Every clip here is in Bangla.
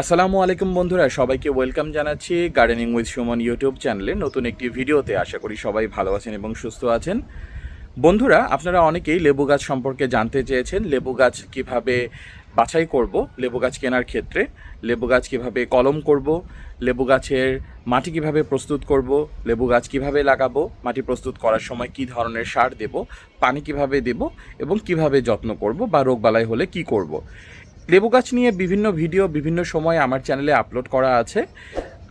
আসসালামু আলাইকুম বন্ধুরা, সবাইকে ওয়েলকাম জানাচ্ছি গার্ডেনিং উইথ সুমন ইউটিউব চ্যানেলে নতুন একটি ভিডিওতে আশা করি সবাই ভালো আছেন এবং সুস্থ আছেন। বন্ধুরা, আপনারা অনেকেই লেবু গাছ সম্পর্কে জানতে চেয়েছেন, লেবু গাছ কীভাবে বাছাই করব, লেবু গাছ কেনার ক্ষেত্রে, লেবু গাছ কীভাবে কলম করব, লেবু গাছের মাটি কীভাবে প্রস্তুত করব, লেবু গাছ কীভাবে লাগাবো, মাটি প্রস্তুত করার সময় কি ধরনের সার দেব, পানি কীভাবে দেব এবং কীভাবে যত্ন করব বা রোগবালাই হলে কি করব। লেবু গাছ নিয়ে বিভিন্ন ভিডিও বিভিন্ন সময় আমার চ্যানেলে আপলোড করা আছে।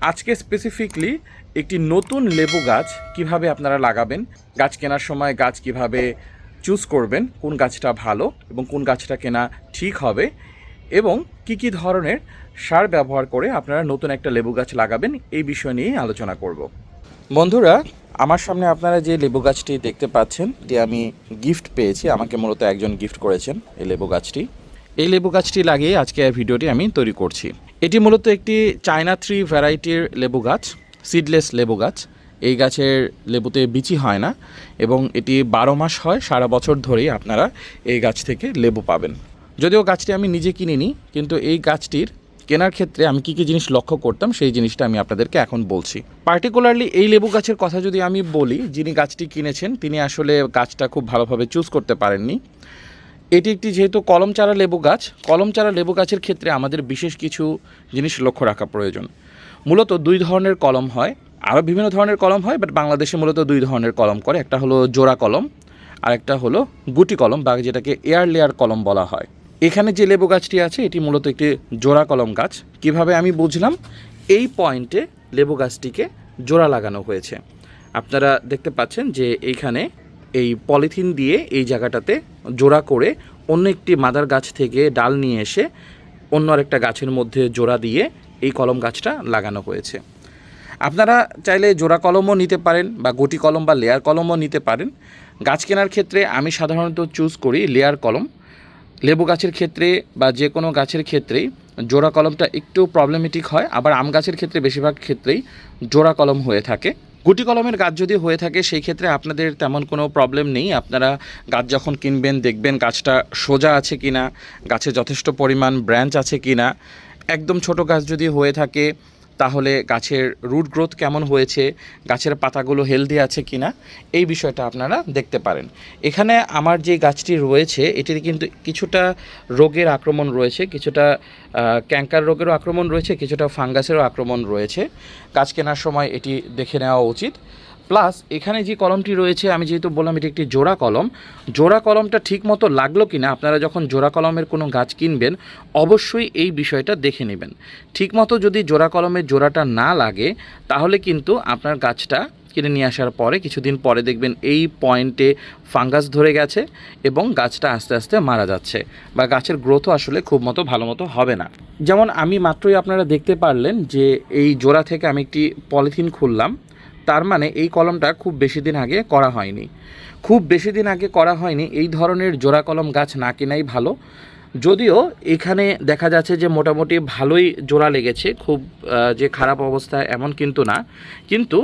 আজকে স্পেসিফিকলি একটি নতুন লেবু গাছ কীভাবে আপনারা লাগাবেন, গাছ কেনার সময় গাছ কীভাবে চুজ করবেন, কোন গাছটা ভালো এবং কোন গাছটা কেনা ঠিক হবে এবং কি কি ধরনের সার ব্যবহার করে আপনারা নতুন একটা লেবু গাছ লাগাবেন এই বিষয় নিয়ে আলোচনা করব। বন্ধুরা, আমার সামনে আপনারা যে লেবু গাছটি দেখতে পাচ্ছেন যে আমি গিফট পেয়েছি। আমাকে মূলত একজন গিফট করেছেন এই লেবু গাছটি। এই লেবু গাছটি লাগিয়ে আজকে ভিডিওটি আমি তৈরি করছি। এটি মূলত একটি চায়না থ্রি ভ্যারাইটির লেবু গাছ, সিডলেস লেবু গাছ। এই গাছের লেবুতে বিচি হয় না এবং এটি বারো মাস হয়, সারা বছর ধরেই আপনারা এই গাছ থেকে লেবু পাবেন। যদিও গাছটি আমি নিজে কিনিনি, কিন্তু এই গাছটির কেনার ক্ষেত্রে আমি কী কী জিনিস লক্ষ্য করতাম সেই জিনিসটা আমি আপনাদেরকে এখন বলছি। পার্টিকুলারলি এই লেবু গাছের কথা যদি আমি বলি, যিনি গাছটি কিনেছেন, তিনি আসলে গাছটা খুব ভালোভাবে চুজ করতে পারেননি। এটি একটি যেহেতু কলম চারা লেবু গাছ, কলম চারা লেবু গাছের ক্ষেত্রে আমাদের বিশেষ কিছু জিনিস লক্ষ্য রাখা প্রয়োজন। মূলত দুই ধরনের কলম হয়, আরও বিভিন্ন ধরনের কলম হয় বাট বাংলাদেশে মূলত দুই ধরনের কলম করে। একটা হলো জোড়া কলম, আর একটা হলো গুটি কলম, বা যেটাকে এয়ার লেয়ার কলম বলা হয়। এখানে যে লেবু গাছটি আছে, এটি মূলত একটি জোড়া কলম গাছ। কীভাবে আমি বুঝলাম? এই পয়েন্টে লেবু গাছটিকে জোড়া লাগানো হয়েছে। আপনারা দেখতে পাচ্ছেন যে এইখানে এই পলিথিন দিয়ে এই জায়গাটাতে জোড়া করে অন্য একটি মাদার গাছ থেকে ডাল নিয়ে এসে অন্য আরেকটা গাছের মধ্যে জোড়া দিয়ে এই কলম গাছটা লাগানো হয়েছে। আপনারা চাইলে জোড়া কলমও নিতে পারেন বা গুটি কলম বা লেয়ার কলমও নিতে পারেন। গাছ কেনার ক্ষেত্রে আমি সাধারণত চুজ করি লেয়ার কলম। লেবু গাছের ক্ষেত্রে বা যে কোনো গাছের ক্ষেত্রেই জোড়া কলমটা একটু প্রবলেমেটিক হয়, আবার আম গাছের ক্ষেত্রে বেশিরভাগ ক্ষেত্রেই জোড়া কলম হয়ে থাকে। গুটি কলমের গাছ যদি হয়ে থাকে, সেই ক্ষেত্রে আপনাদের তেমন কোনো প্রবলেম নেই। আপনারা গাছ যখন কিনবেন, দেখবেন গাছটা সোজা আছে কি না গাছে যথেষ্ট পরিমাণ ব্রাঞ্চ আছে কি না একদম ছোট গাছ যদি হয়ে থাকে তাহলে গাছের রুট গ্রোথ কেমন হয়েছে, গাছের পাতাগুলো হেলদি আছে কি না এই বিষয়টা আপনারা দেখতে পারেন। এখানে আমার যে গাছটি রয়েছে এটির কিন্তু কিছুটা রোগের আক্রমণ রয়েছে, কিছুটা ক্যাঙ্কার রোগেরও আক্রমণ রয়েছে, কিছুটা ফাঙ্গাসেরও আক্রমণ রয়েছে। গাছ কেনার সময় এটি দেখে নেওয়া উচিত। প্লাস এখানে যে কলমটি রয়েছে, আমি যেহেতু বললাম এটি একটি জোড়া কলম, জোড়া কলমটা ঠিক মতো লাগল কি না আপনারা যখন জোড়া কলমের কোনো গাছ কিনবেন, অবশ্যই এই বিষয়টা দেখে নেবেন। ঠিক মতো যদি জোড়া কলমের জোড়াটা না লাগে, তাহলে কিন্তু আপনার গাছটা কিনে নিয়ে আসার পরে কিছুদিন পরে দেখবেন এই পয়েন্টে ফাঙ্গাস ধরে গেছে এবং গাছটা আস্তে আস্তে মারা যাচ্ছে বা গাছের গ্রোথও আসলে খুব মতো ভালো মতো হবে না। যেমন আমি মাত্রই আপনারা দেখতে পারলেন যে এই জোড়া থেকে আমি একটি পলিথিন খুললাম। তার মানে এই কলমটা খুব বেশি দিন আগে করা হয়নি। খুব বেশি দিন আগে করা হয়নি, এই ধরনের জোড়া কলম গাছ না কেনাই ভালো। যদিও এখানে দেখা যাচ্ছে যে মোটামুটি ভালোই জোড়া লেগেছে, খুব যে খারাপ অবস্থা এমন কিন্তু না। কিন্তু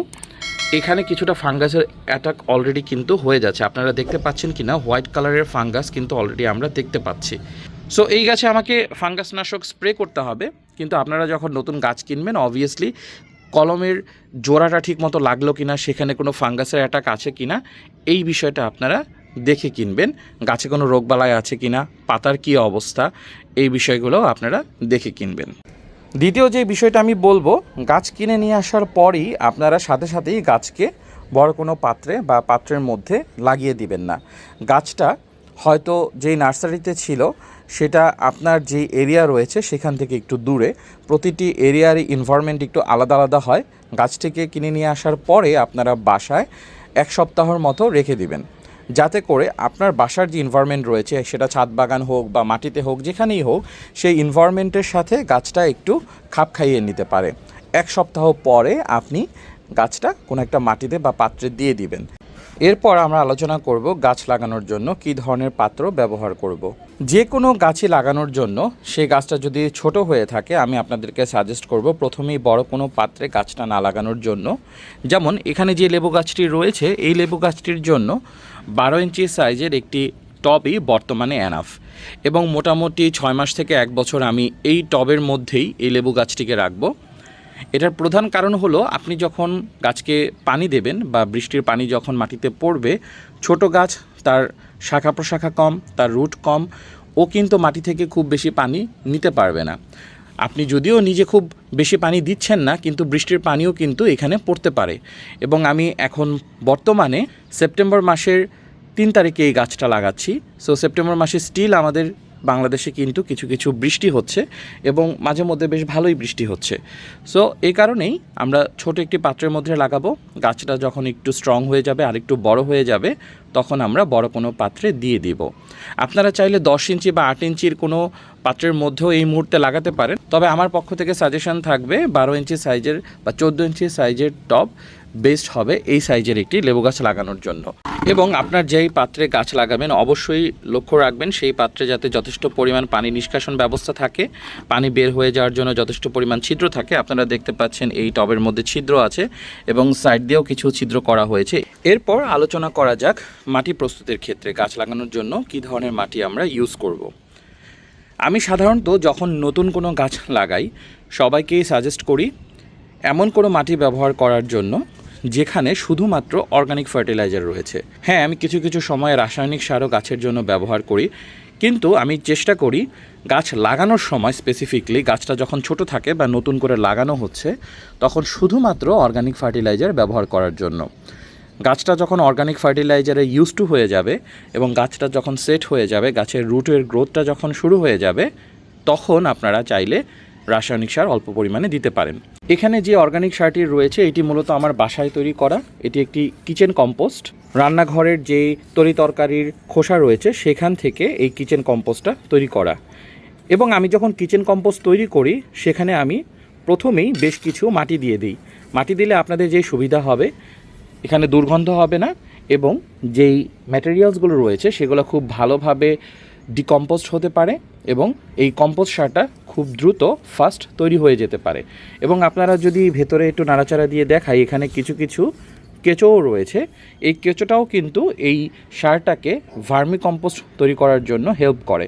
এখানে কিছুটা ফাঙ্গাসের অ্যাটাক অলরেডি কিন্তু হয়ে যাচ্ছে। আপনারা দেখতে পাচ্ছেন কি না হোয়াইট কালারের ফাঙ্গাস কিন্তু অলরেডি আমরা দেখতে পাচ্ছি। সো এই গাছে আমাকে ফাঙ্গাস নাশক স্প্রে করতে হবে। কিন্তু আপনারা যখন নতুন গাছ কিনবেন অবভিয়াসলি কলমের জোড়াটা ঠিক মতো লাগল কিনা, সেখানে কোনো ফাঙ্গাসের অ্যাটাক আছে কিনা, এই বিষয়টা আপনারা দেখে কিনবেন। গাছে কোনো রোগবালাই আছে কি না পাতার কী অবস্থা, এই বিষয়গুলো আপনারা দেখে কিনবেন। দ্বিতীয় যে বিষয়টা আমি বলব, গাছ কিনে নিয়ে আসার পরই আপনারা সাথে সাথেই গাছকে বড় কোনো পাত্রে বা পাত্রের মধ্যে লাগিয়ে দিবেন না। গাছটা হয়তো যেই নার্সারিতে ছিল, সেটা আপনার যে এরিয়া রয়েছে সেখান থেকে একটু দূরে। প্রতিটি এরিয়ারই ইনভারমেন্ট একটু আলাদা আলাদা হয়। গাছটিকে কিনে নিয়ে আসার পরে আপনারা বাসায় এক সপ্তাহর মতো রেখে দিবেন। যাতে করে আপনার বাসার যে ইনভারমেন্ট রয়েছে, সেটা ছাদ বাগান হোক বা মাটিতে হোক, যেখানেই হোক, সেই ইনভারমেন্টের সাথে গাছটা একটু খাপ খাইয়ে নিতে পারে। এক সপ্তাহ পরে আপনি গাছটা কোনো একটা মাটিতে বা পাত্রে দিয়ে দিবেন। এরপর আমরা আলোচনা করব গাছ লাগানোর জন্য কী ধরনের পাত্র ব্যবহার করব। যে কোনো গাছই লাগানোর জন্য সেই গাছটা যদি ছোট হয়ে থাকে, আমি আপনাদেরকে সাজেস্ট করব প্রথমেই বড় কোনো পাত্রে গাছটা না লাগানোর জন্য। যেমন এখানে যে লেবু গাছটি রয়েছে, এই লেবু গাছটির জন্য বারো ইঞ্চি সাইজের একটি টবই বর্তমানে অ্যানাফ এবং মোটামুটি ছয় মাস থেকে এক বছর আমি এই টবের মধ্যেই এই লেবু গাছটিকে রাখব। এটার প্রধান কারণ হলো, আপনি যখন গাছকে পানি দেবেন বা বৃষ্টির পানি যখন মাটিতে পড়বে, ছোট গাছ তার শাখা প্রশাখা কম, তার রুট কম, ও কিন্তু মাটি থেকে খুব বেশি পানি নিতে পারবে না। আপনি যদিও নিজে খুব বেশি পানি দিচ্ছেন না, কিন্তু বৃষ্টির পানিও কিন্তু এখানে পড়তে পারে। এবং আমি এখন বর্তমানে সেপ্টেম্বর মাসের তিন তারিখে এই গাছটা লাগাচ্ছি। সো সেপ্টেম্বর মাসে স্টিল আমাদের বাংলাদেশে কিন্তু কিছু কিছু বৃষ্টি হচ্ছে এবং মাঝে মধ্যে বেশ ভালোই বৃষ্টি হচ্ছে। সো এই কারণেই আমরা ছোট একটি পাত্রের মধ্যে লাগাবো। গাছটা যখন একটু স্ট্রং হয়ে যাবে, আর একটু বড় হয়ে যাবে, তখন আমরা বড় কোনো পাত্রে দিয়ে দিব। আপনারা চাইলে দশ ইঞ্চি বা আট ইঞ্চির কোনো পাত্রের মধ্যেও এই মুহূর্তে লাগাতে পারেন। তবে আমার পক্ষ থেকে সাজেশন থাকবে, বারো ইঞ্চি সাইজের বা চোদ্দ ইঞ্চি সাইজের টব বেস্ট হবে এই সাইজের একটি লেবু গাছ লাগানোর জন্য। এবং আপনার যেই পাত্রে গাছ লাগাবেন, অবশ্যই লক্ষ্য রাখবেন সেই পাত্রে যাতে যথেষ্ট পরিমাণ পানি নিষ্কাশন ব্যবস্থা থাকে, পানি বের হয়ে যাওয়ার জন্য যথেষ্ট পরিমাণ ছিদ্র থাকে। আপনারা দেখতে পাচ্ছেন এই টবের মধ্যে ছিদ্র আছে এবং সাইড দিয়েও কিছু ছিদ্র করা হয়েছে। এরপর আলোচনা করা যাক মাটি প্রস্তুতের ক্ষেত্রে গাছ লাগানোর জন্য কী ধরনের মাটি আমরা ইউজ করব। আমি সাধারণত যখন নতুন কোনো গাছ লাগাই, সবাইকেই সাজেস্ট করি, এমন কোনো মাটি ব্যবহার করার জন্য যেখানে শুধুমাত্র অর্গানিক ফার্টিলাইজার রয়েছে। হ্যাঁ আমি কিছু কিছু সময় রাসায়নিক সারও গাছের জন্য ব্যবহার করি, কিন্তু আমি চেষ্টা করি গাছ লাগানোর সময় স্পেসিফিকলি গাছটা যখন ছোট থাকে বা নতুন করে লাগানো হচ্ছে, তখন শুধুমাত্র অর্গানিক ফার্টিলাইজার ব্যবহার করার জন্য। গাছটা যখন অর্গানিক ফার্টিলাইজারে ইউজ টু হয়ে যাবে এবং গাছটা যখন সেট হয়ে যাবে, গাছের রুটের গ্রোথটা যখন শুরু হয়ে যাবে, তখন আপনারা চাইলে রাসায়নিক সার অল্প পরিমাণে দিতে পারেন। এখানে যে অর্গানিক সারটি রয়েছে, এটি মূলত আমার বাসায় তৈরি করা। এটি একটি কিচেন কম্পোস্ট রান্নাঘরের যে তরি তরকারির খোসা রয়েছে, সেখান থেকে এই কিচেন কম্পোস্টটা তৈরি করা। এবং আমি যখন কিচেন কম্পোস্ট তৈরি করি, সেখানে আমি প্রথমেই বেশ কিছু মাটি দিয়ে দিই। মাটি দিলে আপনাদের যে সুবিধা হবে, এখানে দুর্গন্ধ হবে না এবং যেই ম্যাটেরিয়ালসগুলো রয়েছে, সেগুলো খুব ভালোভাবে ডিকম্পোস্ট হতে পারে এবং এই কম্পোস্ট সারটা খুব দ্রুত ফাস্ট তৈরি হয়ে যেতে পারে। এবং আপনারা যদি ভেতরে একটু নাড়াচাড়া দিয়ে দেখাই, এখানে কিছু কিছু কেঁচোও রয়েছে। এই কেঁচোটাও কিন্তু এই সারটাকে ভার্মি কম্পোস্ট তৈরি করার জন্য হেল্প করে।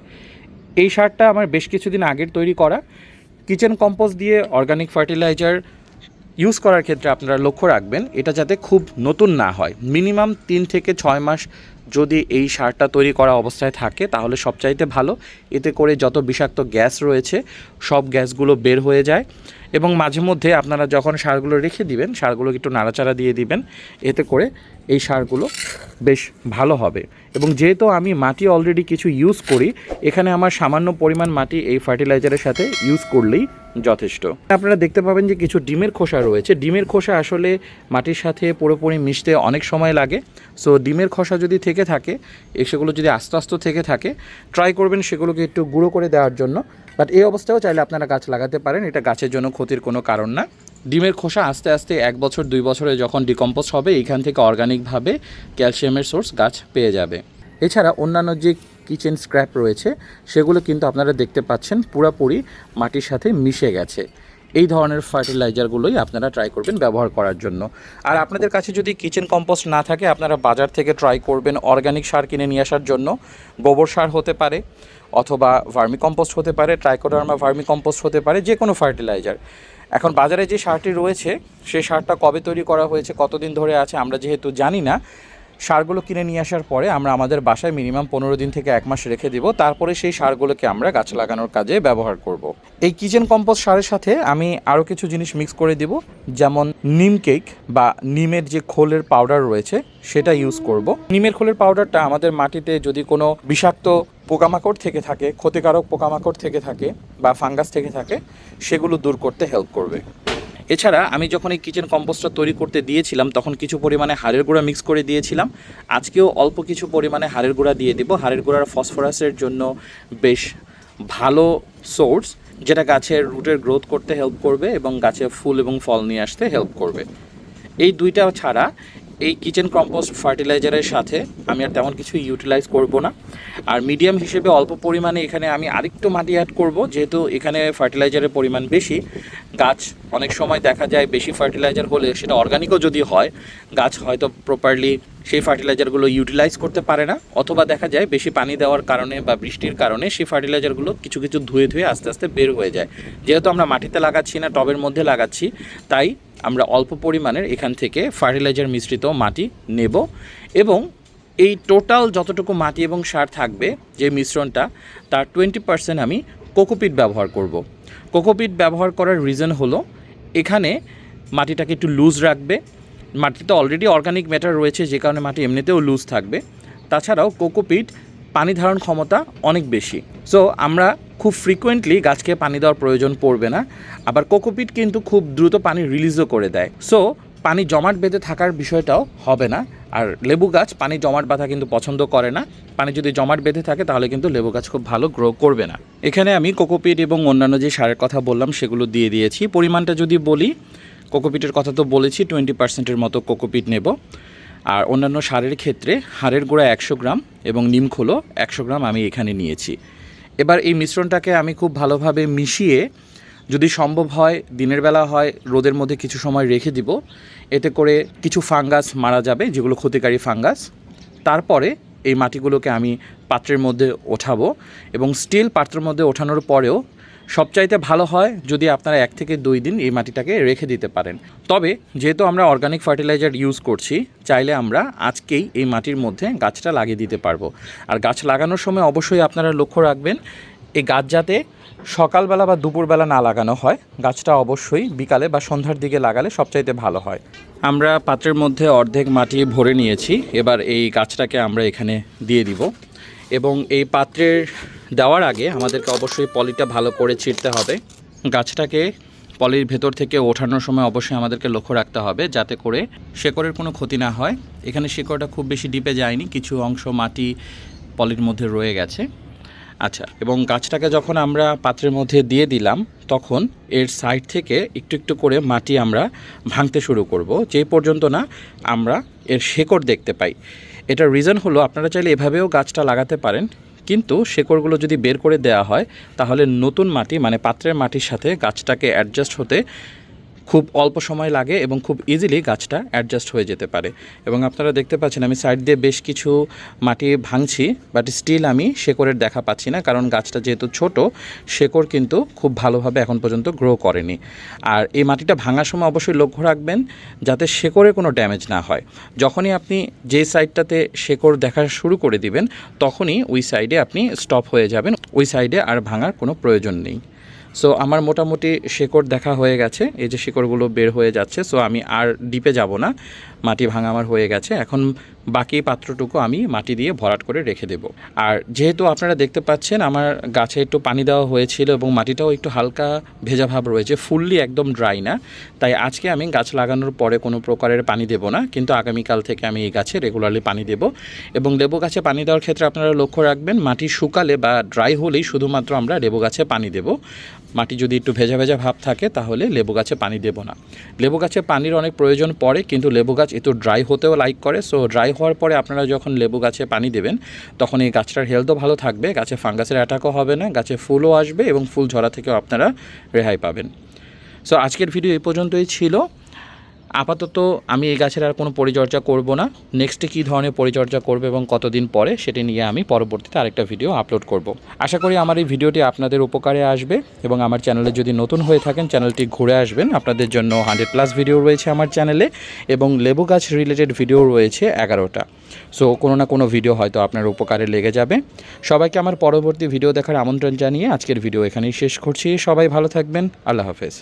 এই সারটা আমার বেশ কিছুদিন আগের তৈরি করা। কিচেন কম্পোস্ট দিয়ে অর্গানিক ফার্টিলাইজার ইউজ করার ক্ষেত্রে আপনারা লক্ষ্য রাখবেন, এটা যাতে খুব নতুন না হয়। মিনিমাম তিন থেকে ছয় মাস যদি এই সারটা তৈরি করা অবস্থায় থাকে, তাহলে সবচাইতে ভালো। এতে করে যত বিষাক্ত গ্যাস রয়েছে, সব গ্যাসগুলো বের হয়ে যায়। এবং মাঝে মধ্যে আপনারা যখন সারগুলো রেখে দিবেন, সারগুলোকে একটু নাড়াচাড়া দিয়ে দিবেন। এতে করে এই সারগুলো বেশ ভালো হবে। এবং যেহেতু আমি মাটি অলরেডি কিছু ইউজ করি, এখানে আমার সামান্য পরিমাণ মাটি এই ফার্টিলাইজারের সাথে ইউজ করলেই যথেষ্ট। আপনারা দেখতে পাবেন যে কিছু ডিমের খোসা রয়েছে। ডিমের খোসা আসলে মাটির সাথে পুরোপুরি মিশতে অনেক সময় লাগে। সো ডিমের খোসা যদি থেকে থাকে সেগুলো যদি আস্তে আস্তে থেকে থাকে ট্রাই করবেন সেগুলোকে একটু গুঁড়ো করে দেওয়ার জন্য। বাট এই অবস্থাও চাইলে আপনারা গাছ লাগাতে পারেন। এটা গাছের জন্য ক্ষতির কোনো কারণ না। ডিমের খোসা আস্তে আস্তে এক বছর, দুই বছরে যখন ডিকম্পোজ হবে এইখান থেকে অর্গানিকভাবে ক্যালসিয়ামের সোর্স গাছ পেয়ে যাবে। এছাড়া অন্যান্য যে কিচেন স্ক্র্যাপ রয়েছে, সেগুলো কিন্তু আপনারা দেখতে পাচ্ছেন, পুরোপুরি মাটির সাথে মিশে গেছে। এই ধরনের ফার্টিলাইজারগুলোই আপনারা ট্রাই করবেন ব্যবহার করার জন্য। আর আপনাদের কাছে যদি কিচেন কম্পোস্ট না থাকে, আপনারা বাজার থেকে ট্রাই করবেন অর্গানিক সার কিনে নিয়ে আসার জন্য। গোবর সার হতে পারে। অথবা ভার্মি কম্পোস্ট হতে পারে, ট্রাইকোডার্মা ভার্মি কম্পোস্ট হতে পারে, যে কোনো ফার্টিলাইজার এখন বাজারে যে সারটি রয়েছে সেই সারটা কবে তৈরি করা হয়েছে, কতদিন ধরে আছে, আমরা যেহেতু জানি না, সারগুলো কিনে নিয়ে আসার পরে আমরা আমাদের বাসায় মিনিমাম পনেরো দিন থেকে এক মাস রেখে দিব, তারপরে সেই সারগুলোকে আমরা গাছ লাগানোর কাজে ব্যবহার করব। এই কিচেন কম্পোস্ট সারের সাথে আমি আরও কিছু জিনিস মিক্স করে দিব, যেমন নিম কেক বা নিমের যে খোলের পাউডার রয়েছে, সেটা ইউজ করব। নিমের খোলের পাউডারটা আমাদের মাটিতে যদি কোনো বিষাক্ত পোকামাকড় থেকে থাকে, ক্ষতিকারক পোকামাকড় থেকে থাকে বা ফাঙ্গাস থেকে থাকে, সেগুলো দূর করতে হেল্প করবে। এছাড়া আমি যখন এই কিচেন কম্পোস্টটা তৈরি করতে দিয়েছিলাম, তখন কিছু পরিমাণে হাড়ের গুঁড়া মিক্স করে দিয়েছিলাম। আজকেও অল্প কিছু পরিমাণে হাড়ের গুঁড়া দিয়ে দিব। হাড়ের গুঁড়ার ফসফরাসের জন্য বেশ ভালো সোর্স যেটা গাছের রুটের গ্রোথ করতে হেল্প করবে এবং গাছে ফুল এবং ফল নিয়ে আসতে হেল্প করবে। এই দুইটা ছাড়া এই কিচেন কম্পোস্ট ফার্টিলাইজারের সাথে আমি আর তেমন কিছু ইউটিলাইজ করব না। আর মিডিয়াম হিসেবে অল্প পরিমাণে এখানে আমি আরেকটু মাটি অ্যাড করব, যেহেতু এখানে ফার্টিলাইজারের পরিমাণ বেশি। গাছ অনেক সময় দেখা যায় বেশি ফার্টিলাইজার হলে সেটা অর্গানিকও যদি হয়, গাছ হয়তো প্রপারলি সেই ফার্টিলাইজারগুলো ইউটিলাইজ করতে পারে না। অথবা দেখা যায় বেশি পানি দেওয়ার কারণে বা বৃষ্টির কারণে সেই ফার্টিলাইজারগুলো কিছু কিছু ধুয়ে ধুয়ে আস্তে আস্তে বের হয়ে যায়। যেহেতু আমরা মাটিতে লাগাচ্ছি না, টবের মধ্যে লাগাচ্ছি, তাই আমরা অল্প পরিমাণের এখান থেকে ফার্টিলাইজার মিশ্রিত মাটি নেব এবং এই টোটাল যতটুকু মাটি এবং সার থাকবে যে মিশ্রণটা, তার টোয়েন্টি পার্সেন্ট আমি কোকোপিট ব্যবহার করব। কোকোপিট ব্যবহার করার রিজন হলো, এখানে মাটিটাকে একটু লুজ রাখবে মাটিতে অলরেডি অর্গানিক ম্যাটার রয়েছে, যে কারণে মাটি এমনিতেও লুজ থাকবে তাছাড়াও কোকোপিট পানি ধারণ ক্ষমতা অনেক বেশি। সো আমরা খুব ফ্রিকোয়েন্টলি গাছকে পানি দেওয়ার প্রয়োজন পড়বে না। আবার কোকোপিট কিন্তু খুব দ্রুত পানি রিলিজও করে দেয়। সো পানি জমাট বেঁধে থাকার বিষয়টাও হবে না। আর লেবু গাছ পানি জমাট বাঁধা কিন্তু পছন্দ করে না। পানি যদি জমাট বেঁধে থাকে, তাহলে কিন্তু লেবু গাছ খুব ভালো গ্রো করবে না। এখানে আমি কোকোপিট এবং অন্যান্য যে সারের কথা বললাম, সেগুলো দিয়ে দিয়েছি। পরিমাণটা যদি বলি, কোকোপিটের কথা তো বলেছি টোয়েন্টি পার্সেন্টের মতো কোকোপিট নেব। আর অন্যান্য সারের ক্ষেত্রে হাড়ের গোড়া একশো গ্রাম এবং নিমখোলো একশো গ্রাম আমি এখানে নিয়েছি। এবার এই মিশ্রণটাকে আমি খুব ভালোভাবে মিশিয়ে যদি সম্ভব হয়, দিনের বেলা হয়, রোদের মধ্যে কিছু সময় রেখে দিব। এতে করে কিছু ফাঙ্গাস মারা যাবে, যেগুলো ক্ষতিকারী ফাঙ্গাস। তারপরে এই মাটিগুলোকে আমি পাত্রের মধ্যে ওঠাবো এবং স্টিল পাত্রের মধ্যে ওঠানোর পরেও সবচাইতে ভালো হয় যদি আপনারা এক থেকে দুই দিন এই মাটিটাকে রেখে দিতে পারেন। তবে যেহেতু আমরা অর্গানিক ফার্টিলাইজার ইউজ করছি, চাইলে আমরা আজকেই এই মাটির মধ্যে গাছটা লাগিয়ে দিতে পারব। আর গাছ লাগানোর সময় অবশ্যই আপনারা লক্ষ্য রাখবেন, এই গাছ যাতে সকালবেলা বা দুপুরবেলা না লাগানো হয়, গাছটা অবশ্যই বিকালে বা সন্ধ্যার দিকে লাগালে সবচাইতে ভালো হয়। আমরা পাত্রের মধ্যে অর্ধেক মাটি ভরে নিয়েছি, এবার এই গাছটাকে আমরা এখানে দিয়ে দিব। এবং এই পাত্রের দেওয়ার আগে আমাদেরকে অবশ্যই পলিটা ভালো করে ছিঁড়তে হবে। গাছটাকে পলির ভেতর থেকে ওঠানোর সময় অবশ্যই আমাদেরকে লক্ষ্য রাখতে হবে যাতে করে শেকড়ের কোনো ক্ষতি না হয়। এখানে শেকড়টা খুব বেশি ডিপে যায়নি, কিছু অংশ মাটি পলির মধ্যে রয়ে গেছে। আচ্ছা এবং গাছটাকে যখন আমরা পাত্রের মধ্যে দিয়ে দিলাম, তখন এর সাইড থেকে একটু একটু করে মাটি আমরা ভাঙতে শুরু করব। যে পর্যন্ত না আমরা এর শেকড় দেখতে পাই। এটার রিজন হলো, আপনারা চাইলে এভাবেও গাছটা লাগাতে পারেন। কিন্তু শেকড়গুলো যদি বের করে দেওয়া হয়, তাহলে নতুন মাটি মানে পাত্রের মাটির সাথে গাছটাকে অ্যাডজাস্ট হতে খুব অল্প সময় লাগে এবং খুব ইজিলি গাছটা অ্যাডজাস্ট হয়ে যেতে পারে। এবং আপনারা দেখতে পাচ্ছেন, আমি সাইড দিয়ে বেশ কিছু মাটি ভাঙছি বাট স্টিল আমি শেকড়ের দেখা পাচ্ছি না, কারণ গাছটা যেহেতু ছোট, শেকড় কিন্তু খুব ভালোভাবে এখন পর্যন্ত গ্রো করেনি। আর এই মাটিটা ভাঙার সময় অবশ্যই লক্ষ্য রাখবেন, যাতে শেকড়ে কোনো ড্যামেজ না হয়। যখনই আপনি যে সাইডটাতে শেকড় দেখা শুরু করে দিবেন, তখনই ওই সাইডে আপনি স্টপ হয়ে যাবেন, ওই সাইডে আর ভাঙার কোনো প্রয়োজন নেই। সো আমার মোটামুটি শেকড় দেখা হয়ে গেছে। এই যে শেকড়গুলো বের হয়ে যাচ্ছে সো আমি আর ডিপে যাব না। মাটি ভাঙা আমার হয়ে গেছে। এখন বাকি পাত্রটুকু আমি মাটি দিয়ে ভরাট করে রেখে দেব। আর যেহেতু আপনারা দেখতে পাচ্ছেন, আমার গাছে একটু পানি দেওয়া হয়েছিল এবং মাটিটাও একটু হালকা ভেজা ভাব রয়েছে, ফুললি একদম ড্রাই না। তাই আজকে আমি গাছ লাগানোর পরে কোনো প্রকারের পানি দেব না, কিন্তু আগামীকাল থেকে আমি এই গাছে রেগুলারলি পানি দেব এবং লেবু গাছে পানি দেওয়ার ক্ষেত্রে আপনারা লক্ষ্য রাখবেন, মাটি শুকালে বা ড্রাই হলেই শুধুমাত্র আমরা লেবু গাছে পানি দেব। মাটি যদি একটু ভেজা ভেজা ভাব থাকে, তাহলে লেবু গাছে পানি দেব না। লেবু গাছে পানির অনেক প্রয়োজন পড়ে, কিন্তু লেবু গাছ একটু ড্রাই হতেও লাইক করে সো ড্রাই হওয়ার পরে আপনারা যখন লেবু গাছে পানি দেবেন, তখন এই গাছটার হেলথও ভালো থাকবে, গাছে ফাঙ্গাসের অ্যাটাকও হবে না, গাছে ফুলও আসবে এবং ফুল ঝরা থেকেও আপনারা রেহাই পাবেন। সো আজকের ভিডিও এই পর্যন্তই ছিল। আপাতত আমি এই গাছের আর কোনো পরিচর্যা করব না। নেক্সটে কী ধরনের পরিচর্যা করবে এবং কতদিন পরে সেটি নিয়ে আমি পরবর্তীতে আরেকটা ভিডিও আপলোড করব। আশা করি আমার এই ভিডিওটি আপনাদের উপকারে আসবে এবং আমার চ্যানেলে যদি নতুন হয়ে থাকেন চ্যানেলটি ঘুরে আসবেন। আপনাদের জন্য হান্ড্রেড প্লাস ভিডিও রয়েছে আমার চ্যানেলে এবং লেবু গাছ রিলেটেড ভিডিও রয়েছে এগারোটা। সো কোনো না কোনো ভিডিও হয়তো আপনার উপকারে লেগে যাবে। সবাইকে আমার পরবর্তী ভিডিও দেখার আমন্ত্রণ জানিয়ে আজকের ভিডিও এখানেই শেষ করছি। সবাই ভালো থাকবেন। আল্লাহ হাফেজ।